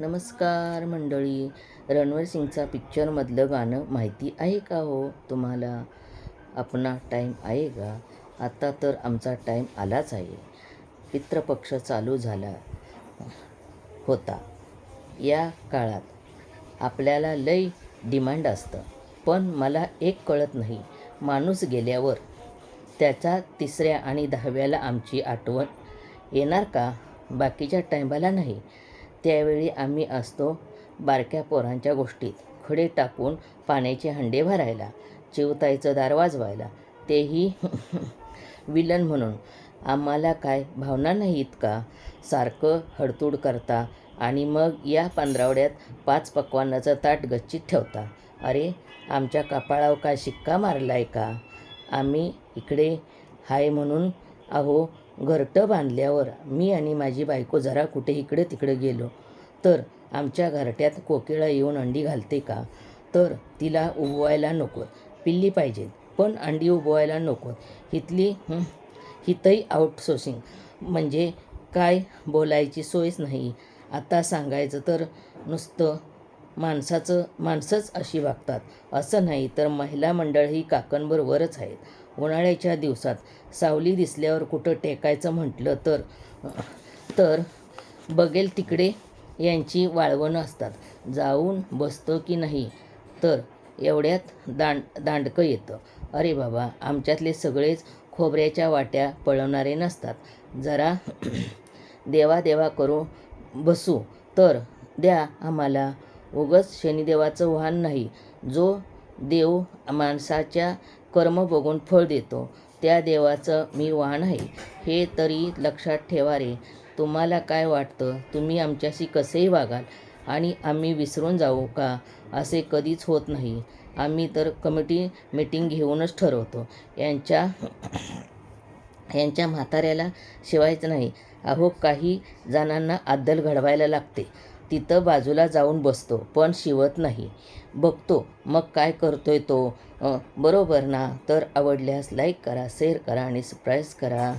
नमस्कार मंडळी. रणवीर सिंगचा पिक्चरमधलं गाणं माहिती आहे का हो तुम्हाला? आपणा टाईम आहे का? आता तर आमचा टाईम आलाच आहे. पितृपक्ष चालू झाला होता. या काळात आपल्याला लई डिमांड असतं. पण मला एक कळत नाही. माणूस गेल्यावर त्याच्या तिसऱ्या आणि दहाव्याला आमची आठवण येणार का? बाकीच्या टायमाला नाही. त्यावेळी आम्ही असतो बारक्या पोरांच्या गोष्टीत. खडे टाकून पाण्याचे हंडे भरायला चिवताईचं दार वाजवायला. तेही विलन म्हणून. आम्हाला काय भावना नाहीत का? सारखं हडतूड करता आणि मग या पंधरावड्यात पाच पक्वान्नाचं ताट गच्चीत ठेवता. अरे आमच्या कपाळावर काय शिक्का मारला आहे का? आम्ही इकडे हाय म्हणून अहो घरटं बांधल्यावर मी आणि माझी बायको जरा कुठे इकडे तिकडे गेलो. तर आमच्या घरट्यात कोकिळा येऊन अंडी घालते का? तर तिला उबवायला नको. पिल्ली पाहिजेत पण अंडी उबवायला नको. हिथली हितही आउटसोर्सिंग म्हणजे काय बोलायची सोयच नाही. आता सांगायचं तर नुसतं माणसाचं माणसंच अशी वागतात. असं नाही तर महिला मंडळ ही काकणबरोबरच आहेत. उन्हाळ्याच्या दिवसात सावली दिसल्यावर कुठं टेकायचं म्हटलं तर तर बघेल तिकडे यांची वाळवणं असतात. जाऊन बसतो की नाही? तर एवढ्यात दांड दांडकं येतं. अरे बाबा आमच्यातले सगळेच खोबऱ्याच्या वाट्या पळवणारे नसतात. जरा देवा देवा करू बसू. तर द्या आम्हाला. उगच शनिदेवाचं वाहन नाही. जो देव माणसाच्या कर्म बघून फळ देतो. त्या देवाचं मी वाहन आहे. हे तरी लक्षात ठेवा रे. तुम्हाला काय वाटतं? तुम्ही आमच्याशी कसेही वागाल आणि आम्ही विसरून जाऊ का? असे कधीच होत नाही. आम्ही तर कमिटी मीटिंग घेऊनच ठरवतो. यांच्या यांच्या म्हाताऱ्याला शिवायचं नाही. अहो काही जणांना अद्दल घडवायला लागते. तिथं बाजूला जाऊन बसतो पण शिवत नाही. बघतो मग काय करतोय तो? बरोबर ना? तर आवडल्यास लाईक करा शेअर करा आणि सबस्क्राईब करा.